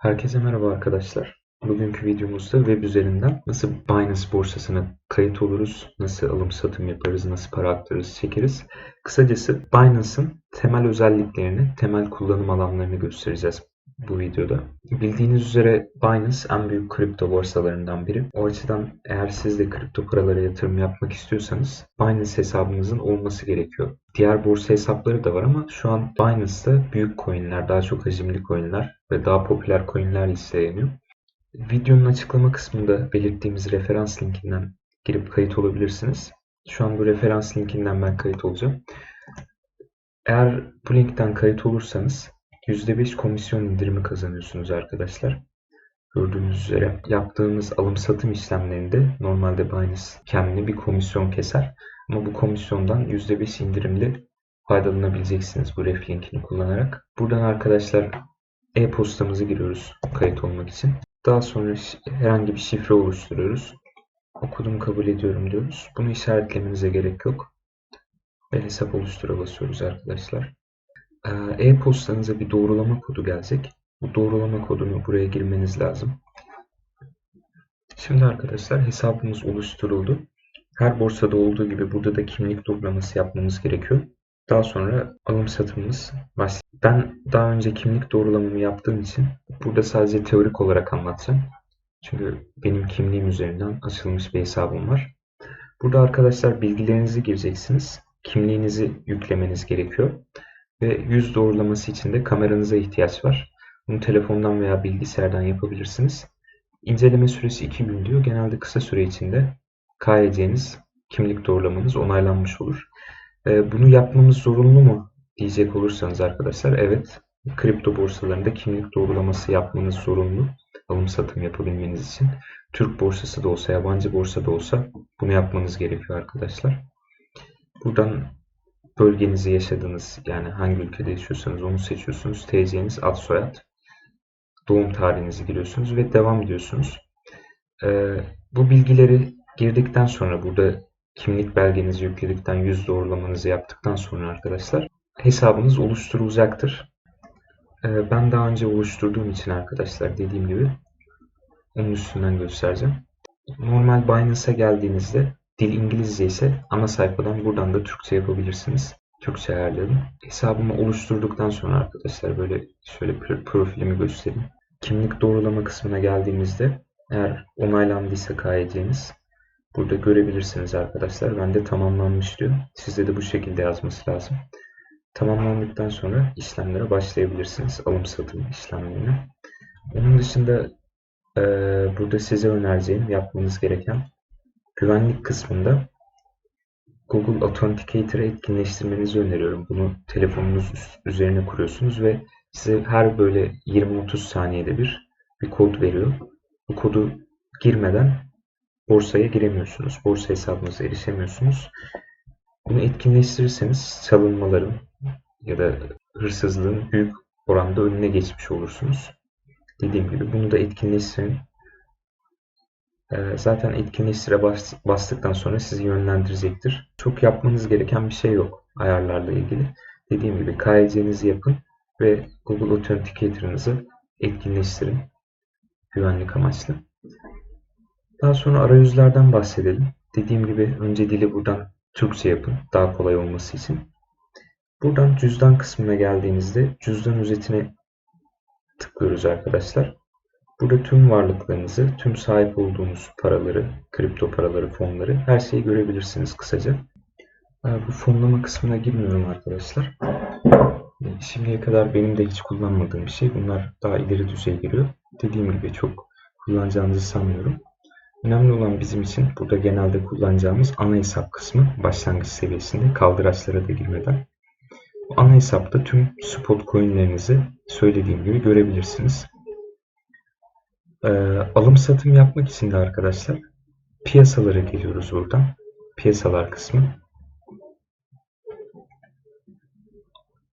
Herkese merhaba arkadaşlar. Bugünkü videomuzda web üzerinden nasıl Binance borsasına kayıt oluruz, nasıl alım satım yaparız, nasıl para aktarırız, çekeriz. Kısacası Binance'ın temel özelliklerini, temel kullanım alanlarını göstereceğiz bu videoda. Bildiğiniz üzere Binance en büyük kripto borsalarından biri. O açıdan eğer siz de kripto paralara yatırım yapmak istiyorsanız Binance hesabınızın olması gerekiyor. Diğer borsa hesapları da var ama şu an Binance'da büyük coinler, daha çok hacimli coinler ve daha popüler coinler listeleniyor. Videonun açıklama kısmında belirttiğimiz referans linkinden girip kayıt olabilirsiniz. Şu an bu referans linkinden ben kayıt olacağım. Eğer bu linkten kayıt olursanız %5 komisyon indirimi kazanıyorsunuz arkadaşlar. Gördüğünüz üzere yaptığınız alım satım işlemlerinde normalde Binance kendine bir komisyon keser. Ama bu komisyondan %5 indirimli faydalanabileceksiniz bu ref linkini kullanarak. Buradan arkadaşlar e-postamızı giriyoruz kayıt olmak için. Daha sonra herhangi bir şifre oluşturuyoruz. Okudum kabul ediyorum diyoruz. Bunu işaretlemenize gerek yok. Ve hesap oluştura basıyoruz arkadaşlar. E-postanıza bir doğrulama kodu gelecek. Bu doğrulama kodunu buraya girmeniz lazım. Şimdi arkadaşlar hesabımız oluşturuldu. Her borsada olduğu gibi burada da kimlik doğrulaması yapmamız gerekiyor. Daha sonra alım satımımız başlıyor. Ben daha önce kimlik doğrulamamı yaptığım için burada sadece teorik olarak anlatacağım. Çünkü benim kimliğim üzerinden açılmış bir hesabım var. Burada arkadaşlar bilgilerinizi gireceksiniz. Kimliğinizi yüklemeniz gerekiyor. Ve yüz doğrulaması için de kameranıza ihtiyaç var. Bunu telefondan veya bilgisayardan yapabilirsiniz. İnceleme süresi 2 gün diyor. Genelde kısa süre içinde KYC'niz, kimlik doğrulamanız onaylanmış olur. Ee, bunu yapmamız zorunlu mu diyecek olursanız arkadaşlar evet kripto borsalarında kimlik doğrulaması yapmanız zorunlu alım satım yapabilmeniz için. Türk borsası da olsa yabancı borsa da olsa bunu yapmanız gerekiyor arkadaşlar. Buradan bölgenizi yaşadığınız yani hangi ülkede yaşıyorsanız onu seçiyorsunuz. TC'niz, ad soyad, doğum tarihinizi giriyorsunuz ve devam ediyorsunuz. Ee, bu bilgileri girdikten sonra burada kimlik belgenizi yükledikten yüz doğrulamanızı yaptıktan sonra arkadaşlar hesabınız oluşturulacaktır. Ee, ben daha önce oluşturduğum için arkadaşlar dediğim gibi onun üstünden göstereceğim. Normal Binance'a geldiğinizde dil İngilizce ise ana sayfadan buradan da Türkçe yapabilirsiniz. Türkçe ayarladım. Hesabımı oluşturduktan sonra arkadaşlar böyle şöyle profilimi göstereyim. Kimlik doğrulama kısmına geldiğimizde eğer onaylandıysa KYC'niz burada görebilirsiniz arkadaşlar. Bende tamamlanmış diyor. Sizde de bu şekilde yazması lazım. Tamamlandıktan sonra işlemlere başlayabilirsiniz. Alım satım işlemlerine. Onun dışında e, burada size önereceğim yapmanız gereken güvenlik kısmında Google Authenticator'ı etkinleştirmenizi öneriyorum. Bunu telefonunuz üzerine kuruyorsunuz ve size her böyle 20-30 saniyede bir bir kod veriyor. Bu kodu girmeden borsaya giremiyorsunuz. Borsa hesabınıza erişemiyorsunuz. Bunu etkinleştirirseniz çalınmaların ya da hırsızlığın büyük oranda önüne geçmiş olursunuz. Dediğim gibi bunu da etkinleştirin. Ee, zaten etkinleştire bastıktan sonra sizi yönlendirecektir. Çok yapmanız gereken bir şey yok ayarlarla ilgili. Dediğim gibi KYC'nizi yapın ve Google Authenticator'ınızı etkinleştirin güvenlik amaçlı. Daha sonra arayüzlerden bahsedelim. Dediğim gibi önce dili buradan Türkçe yapın daha kolay olması için. Buradan cüzdan kısmına geldiğinizde cüzdan ücretine tıklıyoruz arkadaşlar. Burada tüm varlıklarınızı, tüm sahip olduğunuz paraları, kripto paraları, fonları her şeyi görebilirsiniz kısaca. Bu fonlama kısmına girmiyorum arkadaşlar. Şimdiye kadar benim de hiç kullanmadığım bir şey. Bunlar daha ileri düzey giriyor. Dediğim gibi çok kullanacağınızı sanmıyorum. Önemli olan bizim için burada genelde kullanacağımız ana hesap kısmı başlangıç seviyesinde kaldıraçlara da girmeden. Bu ana hesapta tüm spot coinlerinizi söylediğim gibi görebilirsiniz. Ee, alım satım yapmak için de arkadaşlar piyasalara geliyoruz buradan. Piyasalar kısmı.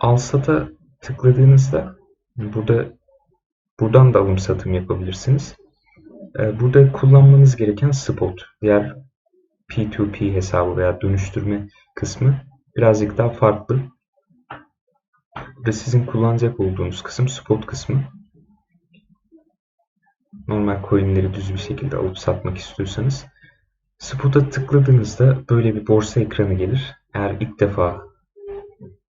Al sata tıkladığınızda burada buradan da alım satım yapabilirsiniz. Ee, burada kullanmanız gereken spot, diğer P2P hesabı veya dönüştürme kısmı birazcık daha farklı. Burada sizin kullanacak olduğunuz kısım spot kısmı. Normal coinleri düz bir şekilde alıp satmak istiyorsanız Spot'a tıkladığınızda böyle bir borsa ekranı gelir. Eğer ilk defa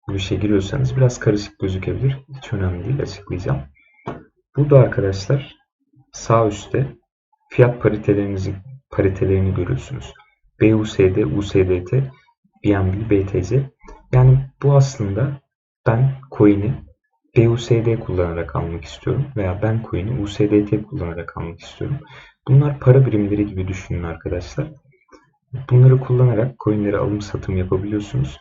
bu işe giriyorsanız biraz karışık gözükebilir. Hiç önemli değil açıklayacağım. Burada arkadaşlar sağ üstte fiyat paritelerinizi paritelerini görüyorsunuz. BUSD, USDT, BNB, BTC. Yani bu aslında ben coin'i BUSD kullanarak almak istiyorum veya ben coin'i USDT kullanarak almak istiyorum. Bunlar para birimleri gibi düşünün arkadaşlar. Bunları kullanarak coin'leri alım satım yapabiliyorsunuz.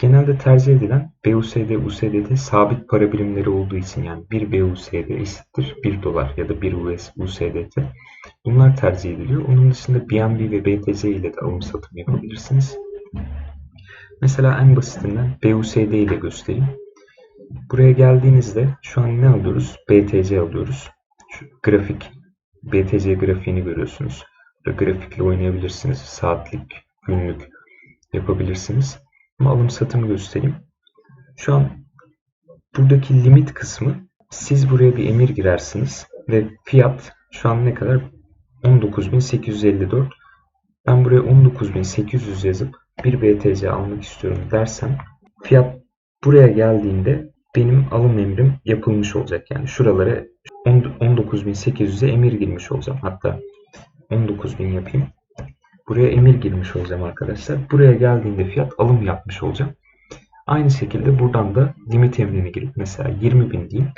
Genelde tercih edilen BUSD, USDT sabit para birimleri olduğu için yani 1 BUSD eşittir 1 dolar ya da 1 US, USDT. Bunlar tercih ediliyor. Onun dışında BNB ve BTC ile de alım satım yapabilirsiniz. Mesela en basitinden BUSD ile göstereyim. Buraya geldiğinizde şu an ne alıyoruz? BTC alıyoruz. Şu grafik BTC grafiğini görüyorsunuz. Burada grafikle oynayabilirsiniz. Saatlik, günlük yapabilirsiniz. Ama alım satımı göstereyim. Şu an buradaki limit kısmı siz buraya bir emir girersiniz ve fiyat şu an ne kadar? 19.854. Ben buraya 19.800 yazıp bir BTC almak istiyorum dersem fiyat buraya geldiğinde benim alım emrim yapılmış olacak. Yani şuralara 19.800'e emir girmiş olacağım. Hatta 19.000 yapayım. Buraya emir girmiş olacağım arkadaşlar. Buraya geldiğinde fiyat alım yapmış olacağım. Aynı şekilde buradan da limit emrini girip mesela 20.000 diyeyim.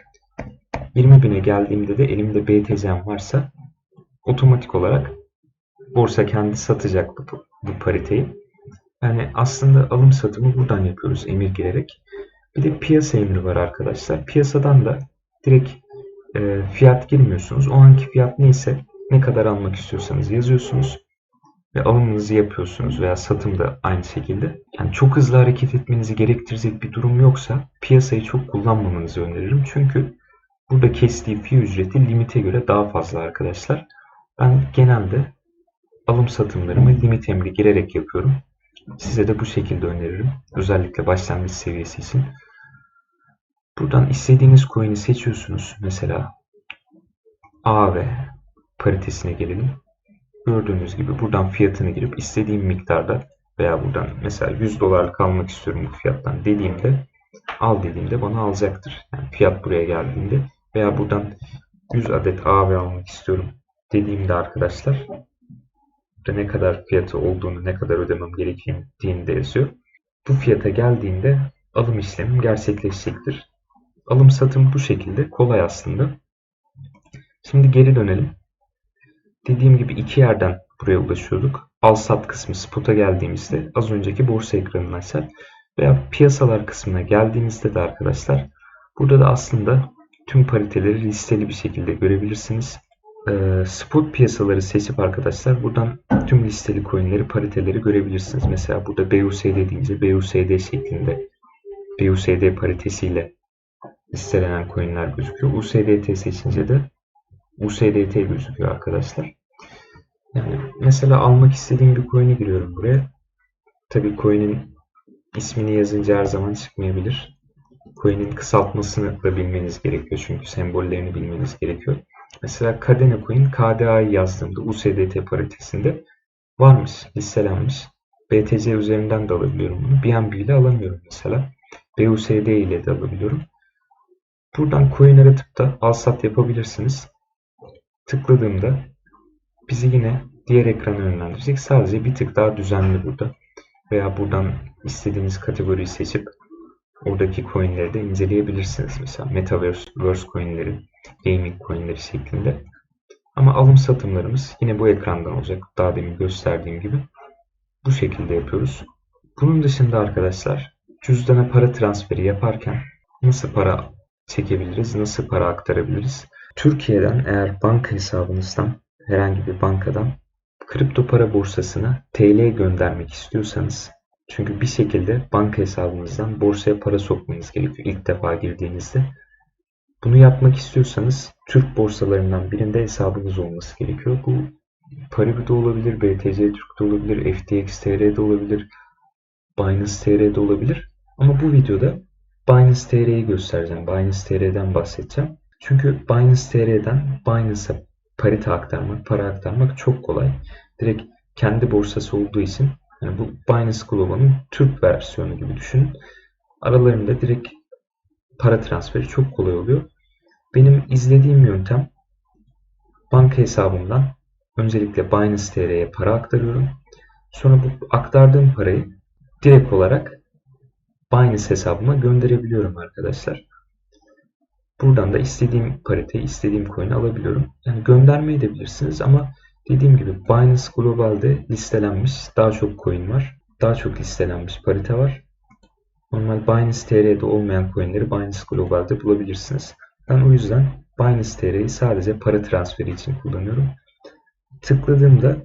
20.000'e geldiğimde de elimde BTC'm varsa otomatik olarak borsa kendi satacak bu, bu pariteyi. Yani aslında alım satımı buradan yapıyoruz emir girerek. Bir de piyasa emri var arkadaşlar. Piyasadan da direkt e, fiyat girmiyorsunuz. O anki fiyat neyse ne kadar almak istiyorsanız yazıyorsunuz ve alımınızı yapıyorsunuz veya satım da aynı şekilde. Yani çok hızlı hareket etmenizi gerektirecek bir durum yoksa piyasayı çok kullanmamanızı öneririm. Çünkü burada kestiği fi ücreti limite göre daha fazla arkadaşlar. Ben genelde alım satımlarımı limit emri girerek yapıyorum. Size de bu şekilde öneririm. Özellikle başlangıç seviyesi için. Buradan istediğiniz coin'i seçiyorsunuz. Mesela AV paritesine gelelim. Gördüğünüz gibi buradan fiyatını girip istediğim miktarda veya buradan mesela 100 dolarlık almak istiyorum bu fiyattan dediğimde al dediğimde bana alacaktır. Yani fiyat buraya geldiğinde veya buradan 100 adet AV almak istiyorum dediğimde arkadaşlar ne kadar fiyatı olduğunu, ne kadar ödemem gerektiğini de yazıyor. Bu fiyata geldiğinde alım işlemim gerçekleşecektir. Alım satım bu şekilde kolay aslında. Şimdi geri dönelim. Dediğim gibi iki yerden buraya ulaşıyorduk. Al sat kısmı spot'a geldiğimizde az önceki borsa ekranını açar. Veya piyasalar kısmına geldiğimizde de arkadaşlar burada da aslında tüm pariteleri listeli bir şekilde görebilirsiniz. E, spot piyasaları seçip arkadaşlar buradan tüm listeli coinleri pariteleri görebilirsiniz. Mesela burada BUSD deyince BUSD şeklinde BUSD paritesiyle listelenen coinler gözüküyor. USDT seçince de USDT gözüküyor arkadaşlar. Yani mesela almak istediğim bir coin'i giriyorum buraya. Tabii coin'in ismini yazınca her zaman çıkmayabilir. Coin'in kısaltmasını da bilmeniz gerekiyor. Çünkü sembollerini bilmeniz gerekiyor. Mesela Kadena Coin KDA'yı yazdığımda USDT paritesinde varmış, listelenmiş. BTC üzerinden de alabiliyorum bunu. BNB ile alamıyorum mesela. BUSD ile de alabiliyorum. Buradan coin aratıp da al sat yapabilirsiniz. Tıkladığımda bizi yine diğer ekrana yönlendirecek. Sadece bir tık daha düzenli burada. Veya buradan istediğiniz kategoriyi seçip oradaki coinleri de inceleyebilirsiniz. Mesela Metaverse verse coinleri, gaming coinleri şeklinde. Ama alım satımlarımız yine bu ekrandan olacak. Daha demin gösterdiğim gibi. Bu şekilde yapıyoruz. Bunun dışında arkadaşlar cüzdana para transferi yaparken nasıl para çekebiliriz, nasıl para aktarabiliriz? Türkiye'den eğer banka hesabınızdan herhangi bir bankadan kripto para borsasına TL göndermek istiyorsanız çünkü bir şekilde banka hesabınızdan borsaya para sokmanız gerekiyor ilk defa girdiğinizde. Bunu yapmak istiyorsanız Türk borsalarından birinde hesabınız olması gerekiyor. Bu Paribu'da olabilir, BTC Türk'te olabilir, FTX TR'de olabilir, Binance TR'de olabilir. Ama bu videoda Binance TR'yi göstereceğim. Binance TR'den bahsedeceğim. Çünkü Binance TR'den Binance'a parite aktarmak, para aktarmak çok kolay. Direkt kendi borsası olduğu için yani bu Binance Global'ın Türk versiyonu gibi düşünün. Aralarında direkt para transferi çok kolay oluyor. Benim izlediğim yöntem banka hesabımdan öncelikle Binance TR'ye para aktarıyorum. Sonra bu aktardığım parayı direkt olarak Binance hesabıma gönderebiliyorum arkadaşlar. Buradan da istediğim pariteyi, istediğim coin'i alabiliyorum. Yani gönderme edebilirsiniz ama dediğim gibi Binance Global'de listelenmiş daha çok coin var. Daha çok listelenmiş parite var. Normal Binance TR'de olmayan coin'leri Binance Global'de bulabilirsiniz. Ben o yüzden Binance TR'yi sadece para transferi için kullanıyorum. Tıkladığımda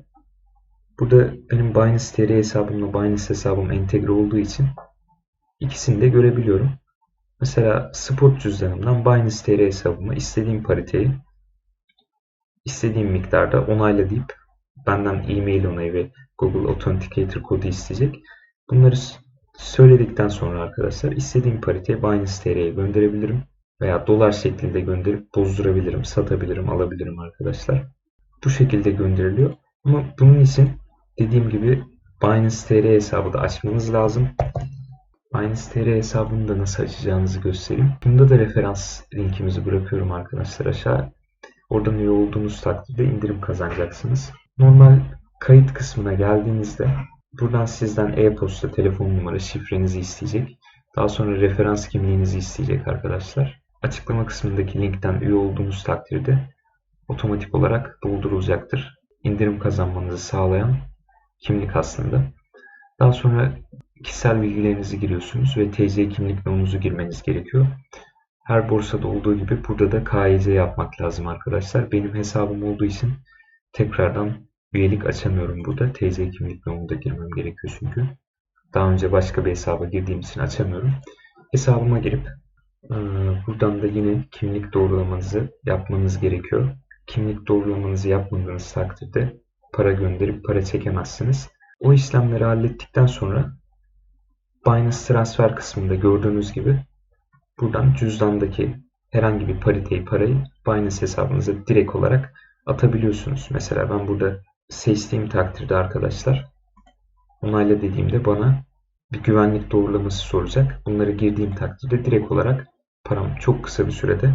burada benim Binance TR hesabımla Binance hesabım entegre olduğu için ikisini de görebiliyorum. Mesela spot cüzdanımdan Binance TR hesabıma istediğim pariteyi istediğim miktarda onayla deyip benden e-mail onayı ve Google Authenticator kodu isteyecek. Bunları söyledikten sonra arkadaşlar istediğim pariteyi Binance TR'ye gönderebilirim veya dolar şeklinde gönderip bozdurabilirim, satabilirim, alabilirim arkadaşlar. Bu şekilde gönderiliyor. Ama bunun için dediğim gibi Binance TR hesabı da açmanız lazım. Binance TR hesabını da nasıl açacağınızı göstereyim. Bunda da referans linkimizi bırakıyorum arkadaşlar aşağı. Oradan üye olduğunuz takdirde indirim kazanacaksınız. Normal kayıt kısmına geldiğinizde buradan sizden e-posta, telefon numara, şifrenizi isteyecek. Daha sonra referans kimliğinizi isteyecek arkadaşlar. Açıklama kısmındaki linkten üye olduğunuz takdirde otomatik olarak doldurulacaktır. İndirim kazanmanızı sağlayan kimlik aslında. Daha sonra kişisel bilgilerinizi giriyorsunuz ve TC kimlik numaranızı girmeniz gerekiyor. Her borsada olduğu gibi burada da KYC yapmak lazım arkadaşlar. Benim hesabım olduğu için tekrardan üyelik açamıyorum burada. TC kimlik numaramı da girmem gerekiyor çünkü. Daha önce başka bir hesaba girdiğim için açamıyorum. Hesabıma girip buradan da yine kimlik doğrulamanızı yapmanız gerekiyor. Kimlik doğrulamanızı yapmadığınız takdirde para gönderip para çekemezsiniz. O işlemleri hallettikten sonra Binance transfer kısmında gördüğünüz gibi buradan cüzdandaki herhangi bir pariteyi parayı Binance hesabınıza direkt olarak atabiliyorsunuz. Mesela ben burada seçtiğim takdirde arkadaşlar onayla dediğimde bana bir güvenlik doğrulaması soracak. Bunları girdiğim takdirde direkt olarak param çok kısa bir sürede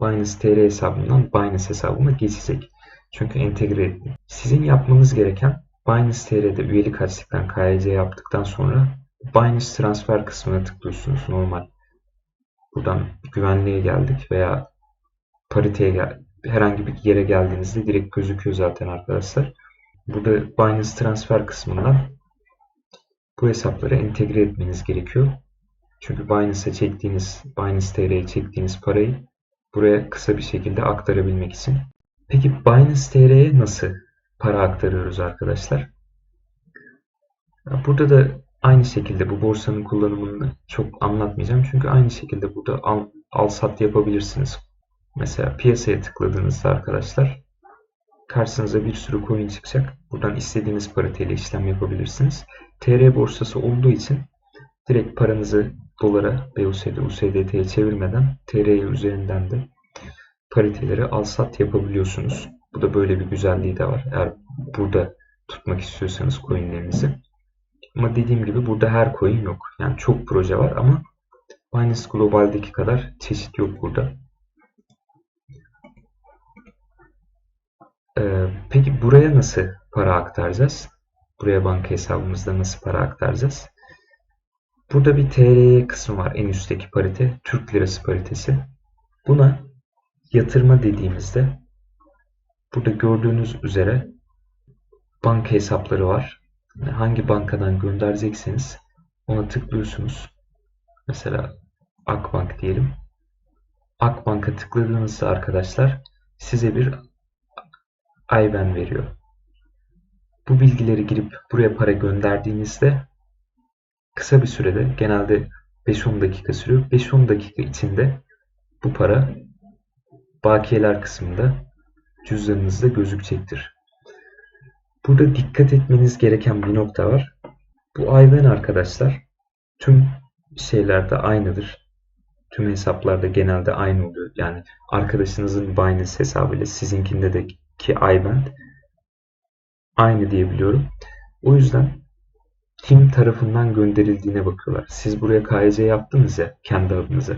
Binance TR hesabından Binance hesabıma geçecek. Çünkü entegre ettim. Sizin yapmanız gereken Binance TR'de üyelik açtıktan KYC yaptıktan sonra Binance transfer kısmına tıklıyorsunuz normal. Buradan güvenliğe geldik veya pariteye gel herhangi bir yere geldiğinizde direkt gözüküyor zaten arkadaşlar. Burada Binance transfer kısmından bu hesapları entegre etmeniz gerekiyor. Çünkü Binance'a çektiğiniz, Binance TR'ye çektiğiniz parayı buraya kısa bir şekilde aktarabilmek için. Peki Binance TR'ye nasıl para aktarıyoruz arkadaşlar? Burada da aynı şekilde bu borsanın kullanımını çok anlatmayacağım. Çünkü aynı şekilde burada al, al sat yapabilirsiniz. Mesela piyasaya tıkladığınızda arkadaşlar karşınıza bir sürü coin çıkacak. Buradan istediğiniz pariteyle işlem yapabilirsiniz. TR borsası olduğu için direkt paranızı dolara, BUSD, USDT'ye çevirmeden TR üzerinden de pariteleri al sat yapabiliyorsunuz. Bu da böyle bir güzelliği de var. Eğer burada tutmak istiyorsanız coinlerinizi. Ama dediğim gibi burada her coin yok. Yani çok proje var ama Binance Global'deki kadar çeşit yok burada. Ee, peki buraya nasıl para aktaracağız? Buraya banka hesabımızda nasıl para aktaracağız? Burada bir TRY kısmı var en üstteki parite. Türk lirası paritesi. Buna yatırma dediğimizde burada gördüğünüz üzere banka hesapları var. Hangi bankadan gönderecekseniz ona tıklıyorsunuz. Mesela Akbank diyelim. Akbank'a tıkladığınızda arkadaşlar size bir IBAN veriyor. Bu bilgileri girip buraya para gönderdiğinizde kısa bir sürede genelde 5-10 dakika sürüyor. 5-10 dakika içinde bu para bakiyeler kısmında cüzdanınızda gözükecektir. Burada dikkat etmeniz gereken bir nokta var. Bu IBAN arkadaşlar tüm şeylerde aynıdır. Tüm hesaplarda genelde aynı oluyor. Yani arkadaşınızın Binance hesabıyla sizinkinde de ki IBAN aynı diyebiliyorum. O yüzden kim tarafından gönderildiğine bakıyorlar. Siz buraya KYC yaptınız ya kendi adınıza.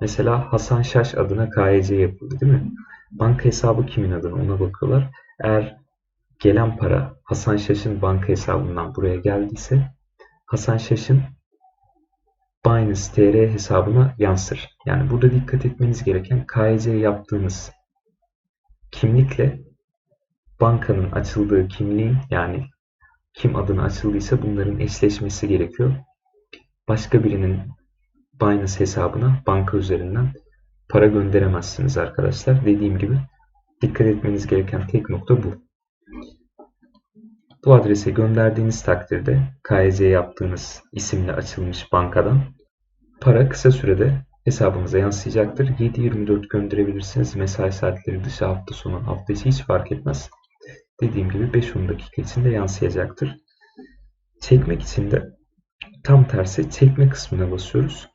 Mesela Hasan Şaş adına KYC yapıldı değil mi? Banka hesabı kimin adına ona bakıyorlar. Eğer gelen para Hasan Şaş'ın banka hesabından buraya geldiyse Hasan Şaş'ın Binance TR hesabına yansır. Yani burada dikkat etmeniz gereken KYC yaptığınız kimlikle bankanın açıldığı kimliğin yani kim adına açıldıysa bunların eşleşmesi gerekiyor. Başka birinin Binance hesabına banka üzerinden para gönderemezsiniz arkadaşlar. Dediğim gibi dikkat etmeniz gereken tek nokta bu. Bu adrese gönderdiğiniz takdirde KYC yaptığınız isimle açılmış bankadan para kısa sürede hesabınıza yansıyacaktır. 7-24 gönderebilirsiniz. Mesai saatleri dışı hafta sonu hafta içi hiç fark etmez. Dediğim gibi 5-10 dakika içinde yansıyacaktır. Çekmek için de tam tersi çekme kısmına basıyoruz.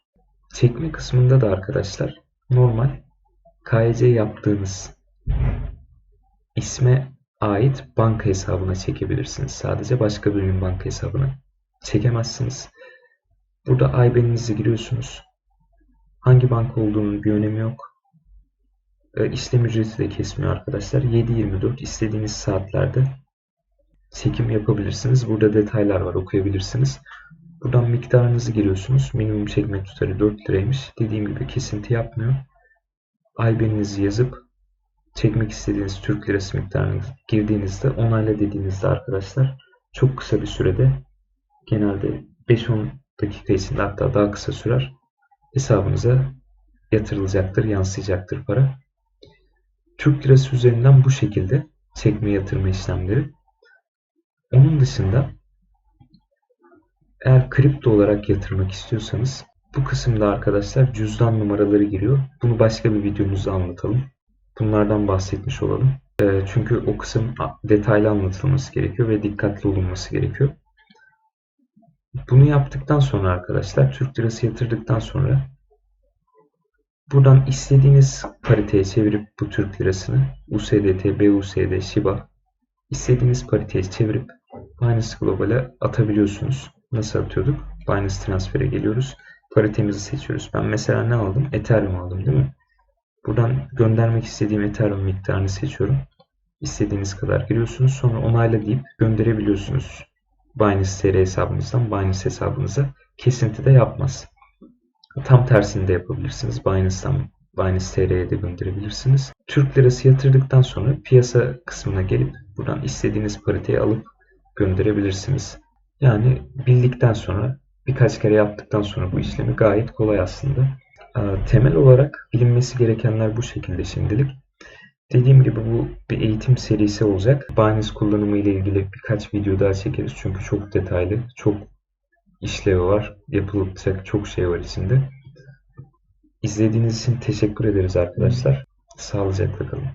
Çekme kısmında da arkadaşlar normal KYC yaptığınız isme ait banka hesabına çekebilirsiniz. Sadece başka birinin banka hesabına çekemezsiniz. Burada IBAN'inizi giriyorsunuz. Hangi banka olduğunun bir önemi yok. E, ücreti de kesmiyor arkadaşlar. 7-24 istediğiniz saatlerde çekim yapabilirsiniz. Burada detaylar var okuyabilirsiniz. Buradan miktarınızı giriyorsunuz. Minimum çekme tutarı 4 liraymış. Dediğim gibi kesinti yapmıyor. IBAN'inizi yazıp çekmek istediğiniz Türk lirası miktarını girdiğinizde onayla dediğinizde arkadaşlar çok kısa bir sürede genelde 5-10 dakika içinde hatta daha kısa sürer hesabınıza yatırılacaktır, yansıyacaktır para. Türk lirası üzerinden bu şekilde çekme yatırma işlemleri. Onun dışında eğer kripto olarak yatırmak istiyorsanız bu kısımda arkadaşlar cüzdan numaraları giriyor. Bunu başka bir videomuzda anlatalım. Bunlardan bahsetmiş olalım. Ee, çünkü o kısım detaylı anlatılması gerekiyor ve dikkatli olunması gerekiyor. Bunu yaptıktan sonra arkadaşlar Türk lirası yatırdıktan sonra buradan istediğiniz pariteye çevirip bu Türk lirasını USDT, BUSD, Shiba istediğiniz pariteye çevirip Binance Global'e atabiliyorsunuz. Nasıl atıyorduk? Binance Transfer'e geliyoruz. Paritemizi seçiyoruz. Ben mesela ne aldım? Ethereum aldım değil mi? Buradan göndermek istediğim Ethereum miktarını seçiyorum. İstediğiniz kadar giriyorsunuz. Sonra onayla deyip gönderebiliyorsunuz. Binance TR hesabınızdan Binance hesabınıza kesinti de yapmaz. Tam tersini de yapabilirsiniz. Binance'dan Binance TR'ye de gönderebilirsiniz. Türk lirası yatırdıktan sonra piyasa kısmına gelip buradan istediğiniz pariteyi alıp gönderebilirsiniz. Yani bildikten sonra birkaç kere yaptıktan sonra bu işlemi gayet kolay aslında. Temel olarak bilinmesi gerekenler bu şekilde şimdilik. Dediğim gibi bu bir eğitim serisi olacak. Binance kullanımı ile ilgili birkaç video daha çekeriz. Çünkü çok detaylı, çok işlevi var. Yapılacak çok şey var içinde. İzlediğiniz için teşekkür ederiz arkadaşlar. Sağlıcakla kalın.